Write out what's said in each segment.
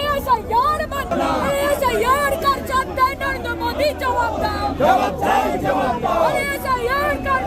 ऐसा यार मत ऐसा यार कर सकते हैं नरेंद्र मोदी जवाब दो जवाब जवाब दो ऐसा यार कर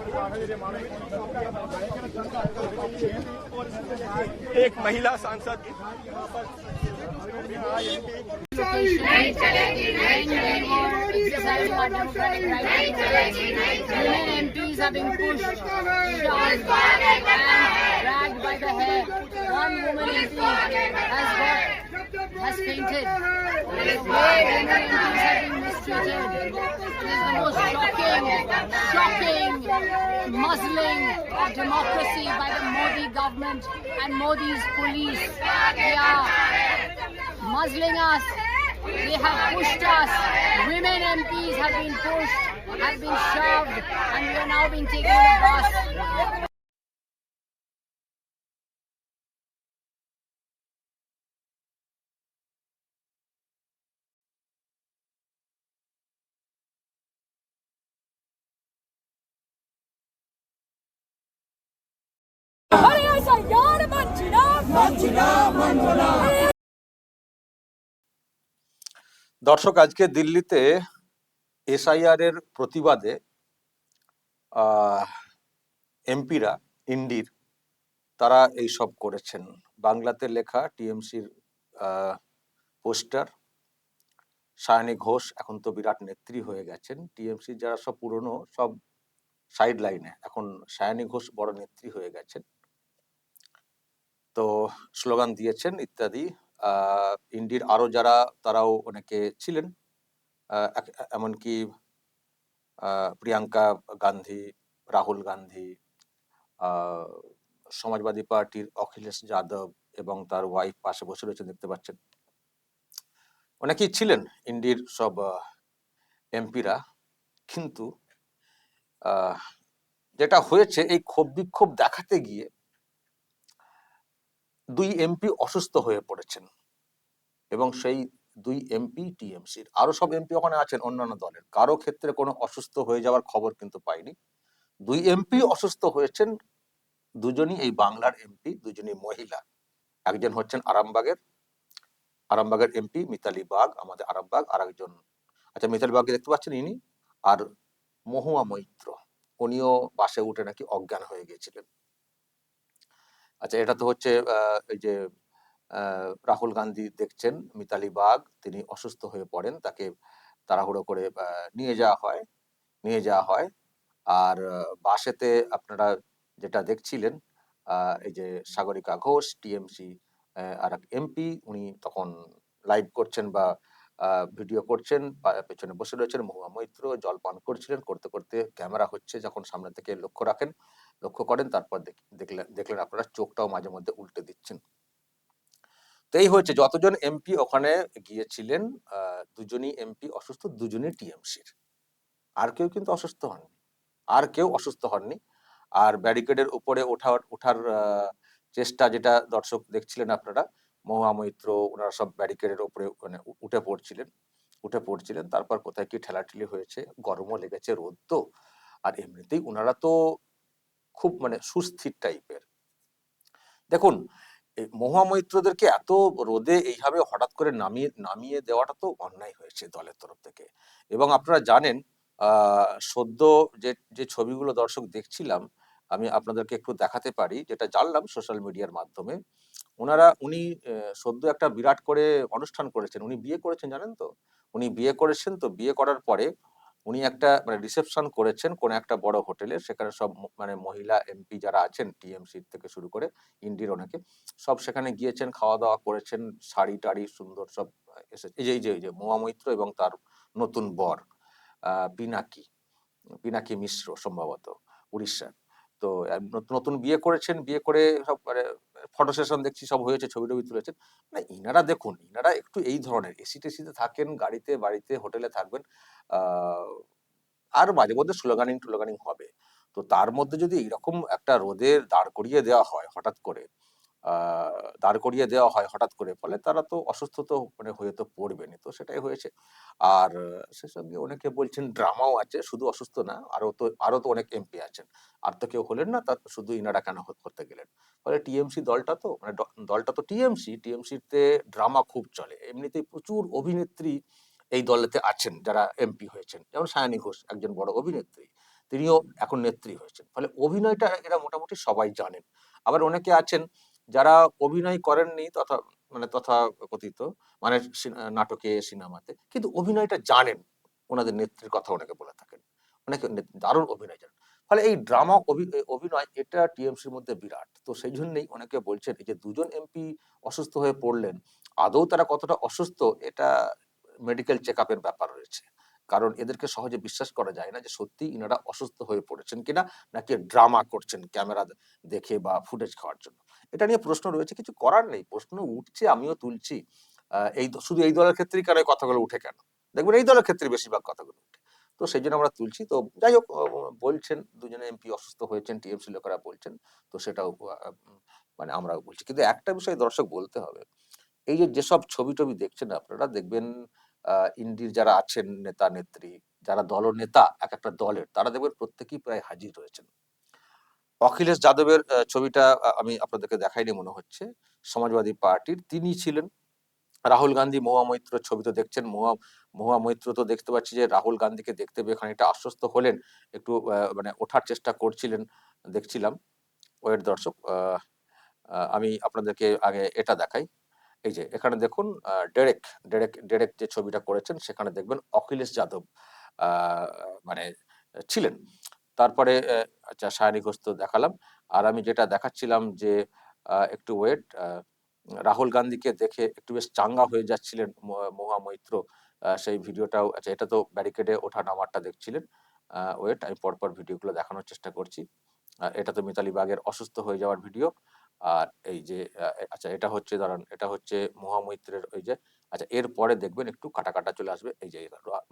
एक महिला सांसद नहीं चलेगी नहीं चलेगी by the hair. One woman MP has has fainted. Women MPs have been mistreated. It is the most shocking, shocking muzzling of democracy by the Modi government and Modi's police. They are muzzling us. They have pushed us. Women MPs have been pushed, have been shoved, and we are now being taken on a bus. দর্শক, আজকে দিল্লিতে SIR এর প্রতিবাদে এমপিরা, ইন্ডির, তারা এই সব করেছেন। বাংলাতে লেখা টিএমসির পোস্টার, সায়নী ঘোষ এখন তো বিরাট নেত্রী হয়ে গেছেন। টিএমসি যারা সব পুরনো, সব সাইড লাইনে এখন সায়নী ঘোষ বড় নেত্রী হয়ে গেছেন। তো স্লোগান দিয়েছেন ইত্যাদি। ইন্ডির আরও যারা, তারাও অনেকে ছিলেন। এমনকি প্রিয়াঙ্কা গান্ধী, রাহুল গান্ধী সমাজবাদী পার্টির অখিলেশ যাদব এবং তার ওয়াইফ পাশে বসে রয়েছেন, দেখতে পাচ্ছেন। অনেকেই ছিলেন ইন্ডির সব এমপিরা। কিন্তু যেটা হয়েছে, এই ক্ষোভ বিক্ষোভ দেখাতে গিয়ে দুই এমপি অসুস্থ হয়ে পড়েছেন এবং সেই দুই এমপি টিএমসির। আরও সব এমপি ওখানে আছেন অন্যান্য দলের। কারও ক্ষেত্রে কোনো অসুস্থ হয়ে যাওয়ার খবর কিন্তু পাইনি। দুই এমপি অসুস্থ হয়েছেন, দুজনই এই বাংলার এমপি, দুজনই মহিলা। একজন হচ্ছেন আরামবাগের আরামবাগের এমপি মিতালি বাগ, আমাদের আরামবাগ আর একজন আচ্ছা মিতালি বাগকে দেখতে পাচ্ছেন ইনি? আর মহুয়া মৈত্র। উনিও বাসে উঠে নাকি অজ্ঞান হয়ে গিয়েছিলেন। আচ্ছা এটা তো হচ্ছে এই যে রাহুল গান্ধী দেখছেন, মিতালি বাগ তিনি অসুস্থ হয়ে পড়েন, তাকে তাড়াহুড়ো করে নিয়ে যাওয়া হয়, নিয়ে যাওয়া হয়। আর বাসেতে আপনারা যেটা দেখছিলেন এই যে, সাগরিকা ঘোষ, টিএমসি আর এক এমপি, উনি তখন লাইভ করছেন বা ভিডিও করছেন পেছনে বসে রয়েছেন, মহুয়া মৈত্র, জল পান করছিলেন, করতে করতে ক্যামেরা হচ্ছে যখন সামনে থেকে লক্ষ্য রাখেন, লক্ষ্য করেন, তারপর দেখ- দেখলেন দেখলেন আপনারা চোখটাও মাঝে মধ্যে উল্টে দিচ্ছেন। তো এই হয়েছে, যতজন এমপি ওখানে গিয়েছিলেন দুজনই এমপি অসুস্থ, দুজনই টিএমসির আর কেউ কিন্তু অসুস্থ হননি, আর কেউ অসুস্থ হননি। আর ব্যারিকেডের উপরে ওঠার ওঠার চেষ্টা যেটা দর্শক দেখছিলেন আপনারা মহুয়া মৈত্র ওনারা সব ব্যারিকেডের ওপরে মানে উঠে পড়ছিলেন। উঠে পড়ছিলেন, তারপর কোথায় কি ঠেলাঠেলি হয়েছে, গরমও লেগেছে, রোদ তো। আর এমনিতেই ওনারা তো খুব মানে সুস্থির টাইপের দেখুন, এই মহামৈত্রদেরকে এত রোদে এইভাবে হঠাৎ করে নামিয়ে নামিয়ে দেওয়াটা তো অন্যায় হয়েছে দলের তরফ থেকে। এবং আপনারা জানেন সদ্য যে যে ছবিগুলো দর্শক দেখছিলাম, আমি আপনাদেরকে একটু দেখাতে পারি, যেটা জানলাম সোশ্যাল মিডিয়ার মাধ্যমে। ওনারা উনি সদ্য একটা বিরাট করে অনুষ্ঠান করেছেন। উনি বিয়ে করেছেন, জানেন তো? উনি বিয়ে করেছেন, তো বিয়ে করার পরে উনি একটা মানে রিসেপশন করেছেন কোন একটা বড় হোটেলে। সেখানে সব মানে মহিলা এমপি যারা আছেন টিএমসি থেকে শুরু করে ইন্ডির অনেকে, সব সেখানে গিয়েছেন খাওয়া দাওয়া করেছেন, শাড়ি টাড়ি সুন্দর সব এসেছে এই যে এই যে এই যে মহামৈত্র এবং তার নতুন বর পিনাকি পিনাকি মিশ্র সম্ভবত, উড়িষ্যার। তো নতুন বিয়ে করেছেন, বিয়ে করে সব মানে ফটো সেশন দেখছি, সব হয়েছে, ছবি টবি তুলেছেন। মানে ইনারা দেখুন, ইনারা একটু এই ধরনের এসি টেসিতে থাকেন, গাড়িতে, বাড়িতে, হোটেলে থাকবেন আর মাঝে মধ্যে স্লোগানিং টুলোগানিং হবে। তো তার মধ্যে যদি এইরকম একটা রোদের দাঁড় করিয়ে দেওয়া হয়, হঠাৎ করে দাঁড় করিয়ে দেওয়া হয় হঠাৎ করে, ফলে তারা তো অসুস্থ তো মানে হয়ে তো পড়বেনই। তো সেটাই হয়েছে। আর সে সঙ্গে অনেকে বলছেন ড্রামাও আছে, শুধু অসুস্থ না আরও তো আরও তো অনেক এমপি আছেন। আর তো কেউ হলেন না, তার শুধু ইনারা কেন করতে গেলেন? ফলে টিএমসি দলটা তো মানে দলটা তো টিএমসি, টিএমসিতে ড্রামা খুব চলে। এমনিতেই প্রচুর অভিনেত্রী এই দলেতে আছেন, যারা এমপি হয়েছেন। যেমন সায়নী ঘোষ, একজন বড় অভিনেত্রী, তিনিও এখন নেত্রী হয়েছেন। ফলে অভিনয়টা এরা মোটামুটি সবাই জানেন। আবার অনেকে আছেন যারা অভিনয় করেননি তথা মানে তথা কথিত মানে নাটকে, সিনেমাতে, কিন্তু অভিনয়টা জানেন। ওনাদের নেত্রীর কথা অনেকে বলে থাকেন। অনেকে দারুণ অভিনয় জানেন। ফলে এই ড্রামা অভিনয় এটা টিএমসির মধ্যে বিরাট। তো সেই জন্যই অনেকে বলছেন যে দুজন এমপি অসুস্থ হয়ে পড়লেন, আদৌ তারা কতটা অসুস্থ, এটা মেডিকেল চেক ব্যাপার রয়েছে। কারণ এদেরকে সহজে বিশ্বাস করা যায় না যে সত্যি ইনারা অসুস্থ হয়ে পড়েছেন কিনা, নাকি ড্রামা করছেন ক্যামেরা দেখে বা ফুটেজ খাওয়ার জন্য। এটা নিয়ে প্রশ্ন রয়েছে, কিছু করার নেই। প্রশ্ন উঠছে, আমিও তুলছি। এই শুধু এই দলের ক্ষেত্রেই কেন কথাগুলো উঠে কেন? দেখবেন এই দলের ক্ষেত্রে বেশিরভাগ কথাগুলো উঠে। তো সেই জন্য আমরা তুলছি। তো যাই হোক বলছেন, দুজনে এমপি অসুস্থ হয়েছেন, টিএমসি লোকেরা বলছেন, তো সেটাও মানে আমরাও বলছি। কিন্তু একটা বিষয় দর্শক বলতে হবে, এই যে যেসব ছবি টবি দেখছেন আপনারা, দেখবেন ইন্ডির যারা আছেন নেতা, নেত্রী, যারা দলনেতা এক একটা দলের, তারা দেখবেন প্রত্যেকেই প্রায় হাজির রয়েছেন। অখিলেশ যাদবের ছবিটা আমি আপনাদেরকে দেখাইনি মনে হচ্ছে। সমাজবাদী পার্টির তিনি ছিলেন। রাহুল গান্ধী মহুয়া মৈত্র ছবি তো দেখছেন। মহুয়া মহুয়া মৈত্র তো দেখতে পাচ্ছি যে রাহুল গান্ধীকে দেখতে পেয়ে খানিকটা আশ্বস্ত হলেন। একটু মানে ওঠার চেষ্টা করছিলেন, দেখছিলাম। ওয়েট দর্শক আমি আপনাদেরকে আগে এটা দেখাই। এই যে, এখানে দেখুন ডেরেক ডেরেক ডেরেক যে ছবিটা করেছেন, সেখানে দেখবেন অখিলেশ যাদব মানে ছিলেন। তারপরে আচ্ছা সায়নী ঘোষ তো দেখালাম। আর আমি যেটা দেখাচ্ছিলাম যে একটু ওয়েট রাহুল গান্ধীকে দেখে একটু বেশ চাঙ্গা হয়ে যাচ্ছিলেন ম- মহুয়া মৈত্র সেই ভিডিওটাও আচ্ছা এটা তো ব্যারিকেডে ওঠা নামারটা দেখছিলেন। ওয়েট, আমি পরপর ভিডিওগুলো দেখানোর চেষ্টা করছি। এটা তো মিতালি বাগের অসুস্থ হয়ে যাওয়ার ভিডিও। আর এই যে আচ্ছা এটা হচ্ছে দাঁড়ান, এটা হচ্ছে মহামৈত্রের ওই যে আচ্ছা এরপরে দেখবেন একটু কাটা কাটা চলে আসবে, এই যে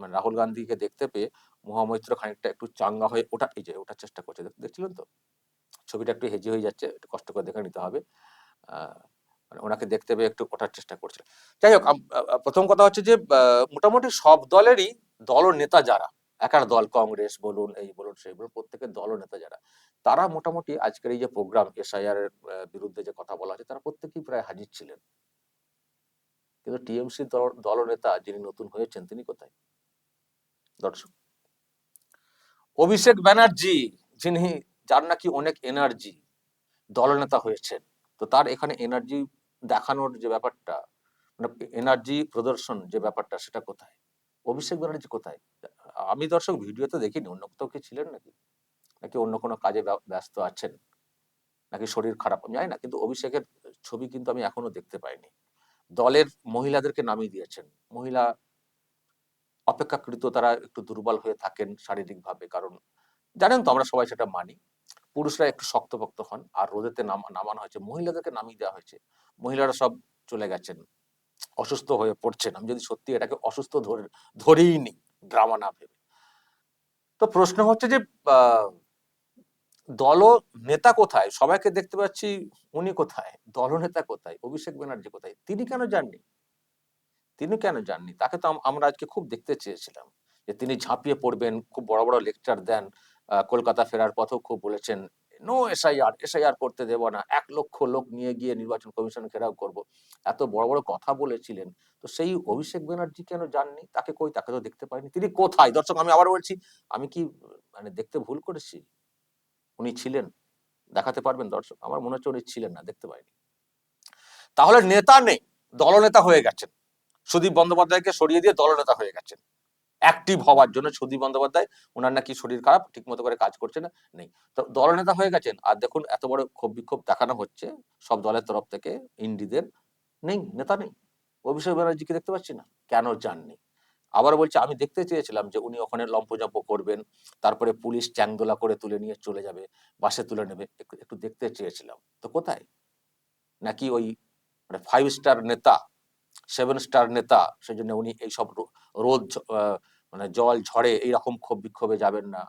মানে রাহুল গান্ধীকে দেখতে পেয়ে মহামৈত্র খানিকটা একটু চাঙ্গা হয়ে ওঠা, এই যে, ওঠার চেষ্টা করছে দেখছিলেন তো? ছবিটা একটু হেজি হয়ে যাচ্ছে, একটু কষ্ট করে দেখে নিতে হবে মানে ওনাকে দেখতে পেয়ে একটু ওঠার চেষ্টা করছে। যাই হোক প্রথম কথা হচ্ছে যে মোটামুটি সব দলেরই দল নেতা যারা, একার দল কংগ্রেস বলুন, এই বলুন, সেই বলুন, প্রত্যেকের দল নেতা যারা তারা মোটামুটি আজকের এই যে প্রোগ্রাম এসআইআর এর বিরুদ্ধে যে কথা বলা হচ্ছে, তারা প্রত্যেকেই প্রায় হাজির ছিলেন। কিন্তু টিএমসি দলনেতা যিনি নতুন হয়েছেন, তিনি কোথায়? দর্শক, অভিষেক ব্যানার্জি, যিনি, যার নাকি অনেক এনার্জি দলনেতা হয়েছেন, তো তার এখানে এনার্জি দেখানোর যে ব্যাপারটা মানে এনার্জি প্রদর্শন যে ব্যাপারটা, সেটা কোথায়? অভিষেক ব্যানার্জি কোথায়? আমি দর্শক ভিডিওতে দেখিনি, অন্য কোথাও কি ছিলেন নাকি? নাকি অন্য কোনো কাজে ব্য- ব্যস্ত আছেন? নাকি শরীর খারাপ? আমি না কিন্তু অভিষেকের ছবি কিন্তু আমি এখনও দেখতে পাইনি। দলের মহিলাদেরকে নামিয়ে দিয়েছেন। মহিলা অপেক্ষাকৃত তারা একটু দুর্বল হয়ে থাকেন শারীরিকভাবে কারণ জানেন তো আমরা সবাই সেটা মানি। পুরুষরা একটু শক্তপোক্ত হন আর রোদেতে নাম- নামানো হয়েছে। মহিলাদেরকে নামিয়ে দেওয়া হয়েছে। মহিলারা সব চলে গেছেন। অসুস্থ হয়ে পড়ছেন। আমি যদি সত্যি এটাকে অসুস্থ ধরে ধরেই নি ড্রামা না ভেবে। তো প্রশ্ন হচ্ছে যে আহ, দল নেতা কোথায়? সবাইকে দেখতে পাচ্ছি উনি কোথায়? দলনেতা কোথায়? অভিষেক ব্যানার্জি কোথায়? তিনি কেন যাননি? তিনি কেন যাননি? তাকে তো আমরা আজকে খুব দেখতে চেয়েছিলাম যে তিনি ঝাঁপিয়ে পড়বেন, খুব বড় বড় লেকচার দেন কলকাতা ফেরার পথেও খুব বলেছেন নো এসআইআর এসআইআর করতে দেব না, এক লক্ষ লোক নিয়ে গিয়ে নির্বাচন কমিশন ঘেরাও করব। এত বড় বড় কথা বলেছিলেন, তো সেই অভিষেক ব্যানার্জি কেন যাননি? তাকে কই? তাকে তো দেখতে পাইনি। তিনি কোথায়? দর্শক, আমি আবার বলছি, আমি কি মানে দেখতে ভুল করেছি? উনি ছিলেন। দেখাতে পারবেন দর্শক, আমার মনে হচ্ছে উনি ছিলেন না, দেখতে পাইনি। তাহলে নেতা নেই, দলনেতা হয়ে গেছেন। সুদীপ বন্দ্যোপাধ্যায়কে সরিয়ে দিয়ে দলনেতা হয়ে গেছেন। অ্যাক্টিভ হওয়ার জন্য সুদীপ বন্দ্যোপাধ্যায়, ওনার নাকি শরীর খারাপ ঠিক মতো করে কাজ করছে না, নেই। তো দলনেতা হয়ে গেছেন, আর দেখুন এত বড় ক্ষোভ বিক্ষোভ দেখানো হচ্ছে, সব দলের তরফ থেকে, ইন্ডিদের, নেই, নেতা নেই। অভিষেক ব্যানার্জিকে দেখতে পাচ্ছি না, কেন যাননি? আবার বলছে, আমি দেখতে চেয়েছিলাম যে উনি ওখানে লম্পজম্প করবেন, তারপরে পুলিশ চ্যাংদোলা করে তুলে নিয়ে চলে যাবে, বাসে তুলে নেবে। একটু দেখতে চেয়েছিলাম। তো কোথায়? নাকি ওই মানে ফাইভ স্টার নেতা সেভেন স্টার নেতা সেই জন্য উনি এইসব রোদ মানে জল ঝড়ে এইরকম ক্ষোভ বিক্ষোভে যাবেন না,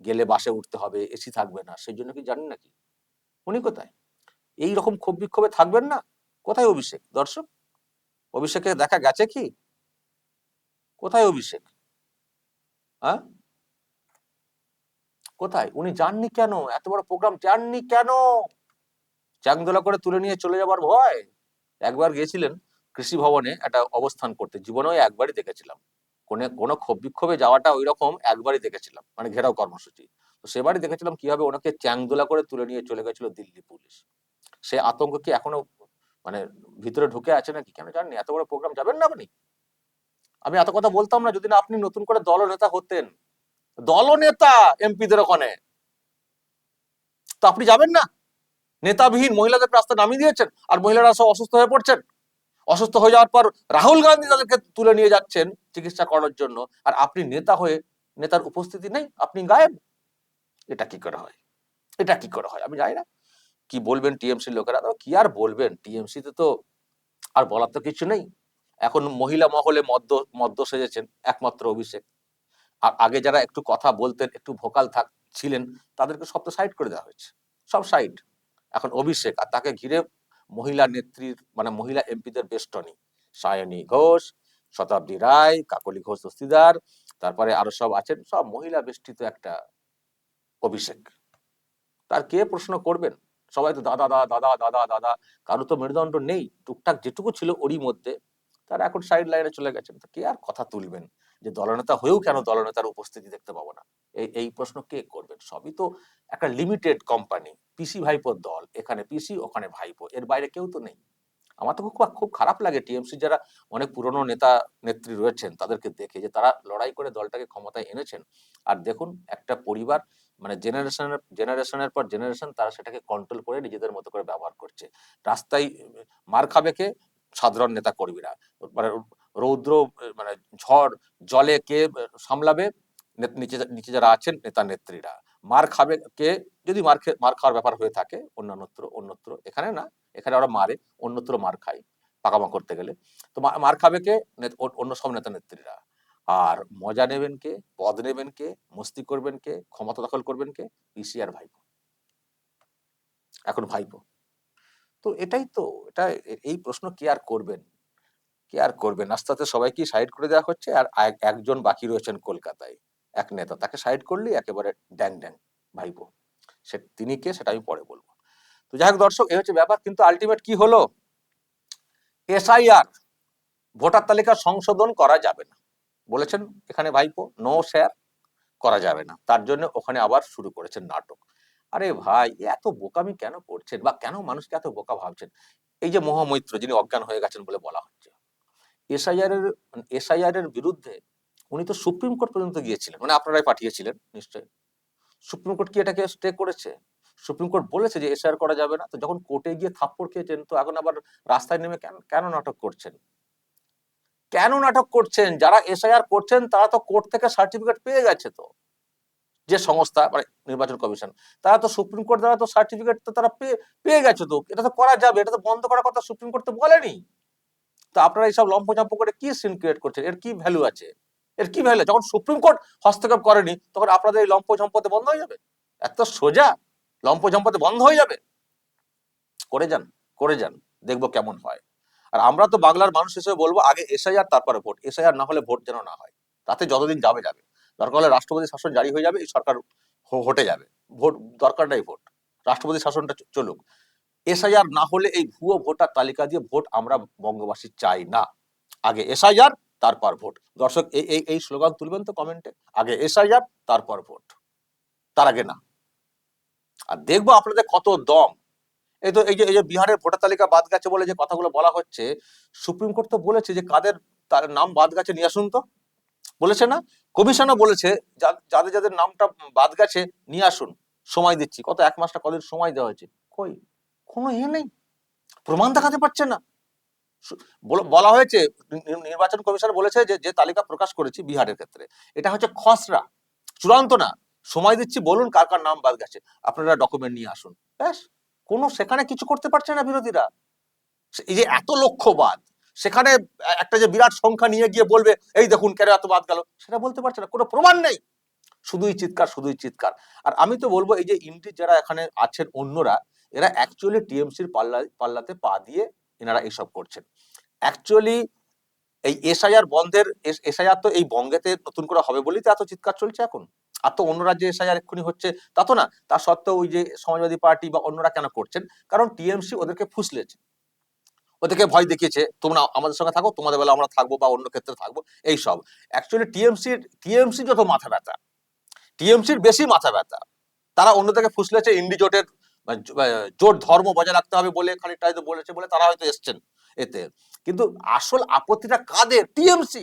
গেলে বাসে উঠতে হবে এসি থাকবে না সেই জন্য কি জানেন নাকি? উনি কোথায়? এই রকম ক্ষোভ বিক্ষোভে থাকবেন না? কোথায় অভিষেক? দর্শক অভিষেকে দেখা গেছে কি? কোথায় অভিষেক? হ্যাঁ? কোথায়? উনি যাননি কেন? এত বড় প্রোগ্রাম যাননি কেন? চাংদোলা করে তুলে নিয়ে চলে যাবার ভয়? একবার গিয়েছিলেন কৃষি ভবনে একটা অবস্থান করতে। জীবনেও একবারই দেখেছিলাম। কোনে, কোনো ক্ষোভ বিক্ষোভে যাওয়াটা ওই রকম একবারই দেখেছিলাম। মানে ঘেরাও কর্মসূচি। তো সেবারই দেখেছিলাম কীভাবে ওনাকে চ্যাংদোলা করে তুলে নিয়ে চলে গেছিল দিল্লি পুলিশ। সে আতঙ্ক কি এখনও মানে ভিতরে ঢুকে আছে নাকি? কেন জানেন? এত বড় প্রোগ্রাম যাবেন না আপনি? আমি এত কথা বলতাম না, যদি না আপনি নতুন করে দলনেতা হতেন। দলনেতা এমপিদের ওখানে। তো আপনি যাবেন না? নেতাবিহীন মহিলাদের রাস্তা নামিয়ে দিয়েছেন, আর মহিলারা সব অসুস্থ হয়ে পড়ছেন। অসুস্থ হয়ে যাওয়ার পর রাহুল গান্ধী তাদেরকে তুলে নিয়ে যাচ্ছেন চিকিৎসা করার জন্য। আর আপনি নেতা হয়ে, নেতার উপস্থিতি নেই, আপনি গায়েব। এটা কি করে হয়? এটা কি করে হয়? আমি জানি না। কি বলবেন টিএমসির লোকেরা? কি আর বলবেন? টিএমসি তে তো আর বলার তো কিছু নেই। এখন মহিলা মহলে মদ্য মদ্য সেজেছেন একমাত্র অভিষেক। আর আগে যারা একটু কথা বলতেন, একটু ভোকাল থাক, ছিলেন, তাদেরকে সব তো সাইড করে দেওয়া হয়েছে। সব সাইড। এখন অভিষেক আর তাকে ঘিরে মহিলা নেত্রীর মানে মহিলা এমপিদের বেষ্টনী সায়নী ঘোষ, শতাব্দী রায়, কাকলি ঘোষ দস্তিদার, তারপরে আরও সব আছেন, সব মহিলা বেষ্টিত একটা অভিষেক। তার কে প্রশ্ন করবেন? সবাই তো দাদা দাদা দাদা দাদা দাদা, কারও তো মেরুদণ্ড নেই। টুকটাক যেটুকু ছিল ওরই মধ্যে। তারা এখন সাইড লাইনে চলে গেছেন। তো কে আর কথা তুলবেন? যে দলনেতা হয়েও কেন দলনেতার উপস্থিতি দেখতে পাবো না? এই এই প্রশ্ন কে করবেন? সবই তো একটা লিমিটেড কোম্পানি পিসি ভাইপোর দল, এখানে পিসি ওখানে ভাইপো, এর বাইরে কেউ তো নেই। আমার তো খুব খুব খারাপ লাগে টিএমসি যারা অনেক পুরনো নেতা, নেত্রী রয়েছেন, তাদেরকে দেখে যে তারা লড়াই করে দলটাকে ক্ষমতায় এনেছেন। আর দেখুন, একটা পরিবার মানে জেনারেশনের জেনারেশনের পর জেনারেশন তারা সেটাকে কন্ট্রোল করে নিজেদের মতো করে ব্যবহার করছে। রাস্তায় মার খাবে কে? সাধারণ নেতা কর্মীরা। মানে রৌদ্র মানে ঝড়, জলে কে সামলাবে? নিচে নিচে যারা আছেন, নেতা, নেত্রীরা। মার খাবে কে? যদি মার মার খাওয়ার ব্যাপার হয়ে থাকে, অন্যান্যত্র, অন্যত্র, এখানে না, এখানে ওরা মারে, অন্যত্র মার খায় পাকামা করতে গেলে। তো মার খাবে কে? অন্য সব নেতা, নেত্রীরা। আর মজা নেবেন কে? পদ নেবেন কে? মস্তি করবেন কে? ক্ষমতা দখল করবেন কে? পিসি আর ভাইপো। এখন ভাইপো। তো এটাই তো, এটা এই প্রশ্ন কে আর করবেন? কে আর করবেন? আস্তে আস্তে সবাইকে সাইড করে দেওয়া হচ্ছে আর এক- একজন বাকি রয়েছেন কলকাতায়, এক নেতা। তাকে সাইড করলেই একেবারে ড্যাং ড্যাং ভাইপো। সে, তিনি কে সেটা আমি পরে বলব। তো যাই হোক দর্শক এই হচ্ছে ব্যাপার। কিন্তু আলটিমেট কি হলো? এসআইআর, ভোটার তালিকা সংশোধন করা যাবে না। বলেছেন এখানে ভাইপো নো শেয়ার করা যাবে না। তার জন্য ওখানে আবার শুরু করেছেন নাটক। আরে ভাই এত বোকামি কেন করছেন? বা কেন মানুষকে এত বোকা ভাবছেন? এই যে মহামৈত্র, যিনি অজ্ঞান হয়ে গেছেন বলে বলা হচ্ছে। এসআইআর এর এসআইআর এর বিরুদ্ধে উনি তো সুপ্রিম কোর্ট পর্যন্ত গিয়েছিলেন। মানে আপনারাই পাঠিয়েছিলেন, নিশ্চয়ই। সুপ্রিম কোর্ট কি এটাকে স্টে করেছে? সুপ্রিম কোর্ট বলেছে যে এসআইআর করা যাবে না। তো যখন কোর্টে গিয়ে থাপ্পড় খেয়েছেন, তো এখন আবার রাস্তায় নেমে কেন নাটক করছেন? কেন নাটক করছেন? যারা এসআইআর করছেন, তারা তো কোর্ট থেকে সার্টিফিকেট পেয়ে গেছে তো। যে সংস্থা মানে নির্বাচন কমিশন, তারা তো সুপ্রিম কোর্ট দ্বারা তো সার্টিফিকেট তো তারা পেয়ে গেছে তো। এটা তো করা যাবে, এটা তো বন্ধ করার কথা সুপ্রিম কোর্ট তো বলেনি। তো আপনারা এইসব লম্পঝম্প করে কি সিন ক্রিয়েট করছেন? এর কি ভ্যালু আছে? এর কি ভ্যালু যখন সুপ্রিম কোর্ট হস্তক্ষেপ করেনি, তখন আপনাদের এই লম্পঝম্পতে বন্ধ হয়ে যাবে? এত সোজা? লম্পঝম্পতে বন্ধ হয়ে যাবে? করে যান করে যান, দেখব কেমন হয়। আর আমরা তো বাংলার মানুষ হিসেবে বলব, আগে এসআইআর, তারপরে ভোট। এসআইআর না হলে ভোট যেন না হয়। তাতে যতদিন যাবে যাবে। দরকার হলে রাষ্ট্রপতি শাসন জারি হয়ে যাবে, এই সরকার হটে যাবে। ভোট, দরকার নাই ভোট। রাষ্ট্রপতি শাসনটা চলুক। এসআইআর না হলে এই ভুয়ো ভোটার তালিকা দিয়ে ভোট আমরা বঙ্গবাসী চাই না। আগে এসআইআর, তারপর ভোট। দর্শক এই এই স্লোগান তুলবেন তো কমেন্টে? আগে এসআইআর, তারপর ভোট। তার আগে না। আর দেখব আপনাদের কত দম। এই তো, এই যে এই যে বিহারের ভোটার তালিকা বাদ গেছে বলে যে কথাগুলো বলা হচ্ছে, সুপ্রিম কোর্ট তো বলেছে যে কাদের তার নাম বাদ গেছে, নিয়ে আসুন তো। বলেছে না? কমিশনও বলেছে যাদের যাদের নামটা বাদ গেছে, নিয়ে আসুন, সময় দিচ্ছি। কত, এক মাসটা কদিন সময় দেওয়া হয়েছে? কই? কোনো ইয়ে নেই। প্রমাণ দেখাতে পারছে না। বলা হয়েছে নির্বাচন কমিশন বলেছে যে যে তালিকা প্রকাশ করেছি বিহারের ক্ষেত্রে, এটা হচ্ছে খসড়া। চূড়ান্ত না। সময় দিচ্ছি, বলুন কার কার নাম বাদ গেছে। আপনারা ডকুমেন্ট নিয়ে আসুন। ব্যাস, কোনো, সেখানে কিছু করতে পারছে না বিরোধীরা। এই যে এত লক্ষ্যবাদ সেখানে একটা যে বিরাট সংখ্যা নিয়ে গিয়ে বলবে, এই দেখুন কেন এত বাদ গেল? সেটা বলতে পারছে না, কোনো প্রমাণ নেই। শুধুই চিৎকার শুধুই চিৎকার। আর আমি তো বলব, এই যে ইন্ডির যারা এখানে আছেন অন্যরা, এরা অ্যাকচুয়ালি টিএমসির পাল্লা, পাল্লাতে পা দিয়ে এনারা এইসব করছেন। অ্যাকচুয়ালি এই এসআইআর বন্ধের এসআইআর তো এই বঙ্গেতে নতুন করে হবে বলেই তো এত চিৎকার চলছে এখন। আর তো অন্য রাজ্যে এসআইআর এক্ষুনি হচ্ছে, তা তো না। তা সত্ত্বেও ওই যে সমাজবাদী পার্টি বা অন্যরা কেন করছেন? কারণ টিএমসি ওদেরকে ফুসলেছে। ওদেরকে ভয় দেখিয়েছে, তোমরা আমাদের সঙ্গে থাকো, তোমাদের বেলা আমরা থাকব বা অন্য ক্ষেত্রে থাকব। এইসব অ্যাকচুয়ালি টিএমসির টিএমসি যত মাথা ব্যথা টিএমসির বেশি মাথা ব্যথা। তারা অন্যদেরকে ফুসলেছে, ইন্ডি জোটের জোট ধর্ম বজায় রাখতে হবে বলে খানিকটা হয়তো বলেছে বলে তারা হয়তো এসছেন এতে। কিন্তু আসল আপত্তিটা কাদের? টিএমসি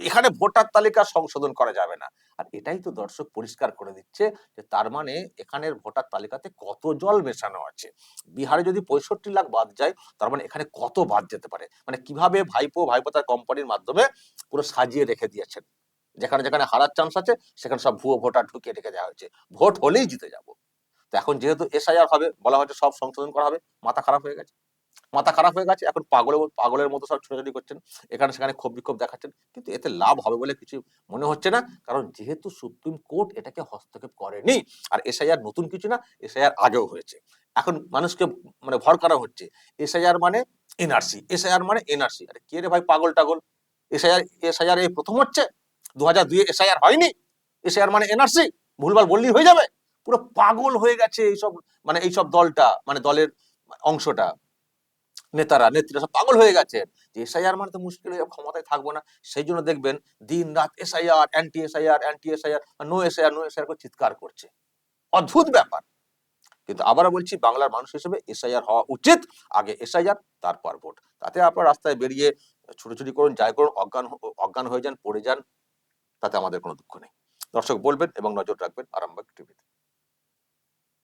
এখানে ভোটার তালিকা সংশোধন করা যাবে না। আর এটাই তো দর্শক পরিষ্কার করে দিচ্ছে যে তার মানে এখানের ভোটার তালিকাতে কত জল মেশানো আছে। বিহারে যদি পঁয়ষট্টি লাখ বাদ যায়, তার মানে এখানে কত বাদ যেতে পারে? মানে কীভাবে ভাইপো ভাইপো তার কোম্পানির মাধ্যমে পুরো সাজিয়ে রেখে দিয়েছেন? যেখানে যেখানে হারার চান্স আছে, সেখানে সব ভুয়ো ভোটার ঢুকিয়ে রেখে দেওয়া হয়েছে। ভোট হলেই জিতে যাব। তো এখন যেহেতু এসআইআর হবে, বলা হয়েছে সব সংশোধন করা হবে, মাথা খারাপ হয়ে গেছে। মাথা খারাপ হয়ে গেছে, এখন পাগল পাগলের মতো সব ছোটাছুটি করছেন, এখানে সেখানে ক্ষোভ বিক্ষোভ দেখাচ্ছেন, কিন্তু এতে লাভ হবে বলে কিছু মনে হচ্ছে না, কারণ যেহেতু সুপ্রিম কোর্ট এটাকে হস্তক্ষেপ করেনি, আর এসআইআর নতুন কিছু না, এসআইআর আগেও হয়েছে। এখন মানুষকে মানে ভর করা হচ্ছে, এসআইআর মানে এনআরসি, এসআইআর মানে এনআরসি, আরে কে রে ভাই পাগল টাগল? এসআইআর এসআইআর এই প্রথম হচ্ছে দু হাজার দুই এসআইআর হয়নি, এসআইআর মানে এনআরসি, ভুলভাল বললেই হয়ে যাবে, পুরো পাগল হয়ে গেছে এইসব মানে এইসব দলটা মানে দলের অংশটা। নেতারা, নেত্রীরা সব পাগল হয়ে গেছে। এসআইআর মানে তো মুশকিল হয়ে ক্ষমতায় থাকব না। সেই জন্য দেখবেন দিন রাত SIR anti SIR anti SIR no SIR no SIR করে চিৎকার করছে। অদ্ভুত ব্যাপার। কিন্তু আবারও বলছি, বাংলার মানুষ হিসেবে এসআইআর হওয়া উচিত। আগে এসআইআর তারপর ভোট। তাতে আপনার রাস্তায় বেরিয়ে ছুটোছুটি করুন, যাই করুন, অজ্ঞান অজ্ঞান হয়ে যান, পড়ে যান, তাতে আমাদের কোনো দুঃখ নেই। দর্শক বলবেন এবং নজর রাখবেন আরামবাগ টিভিতে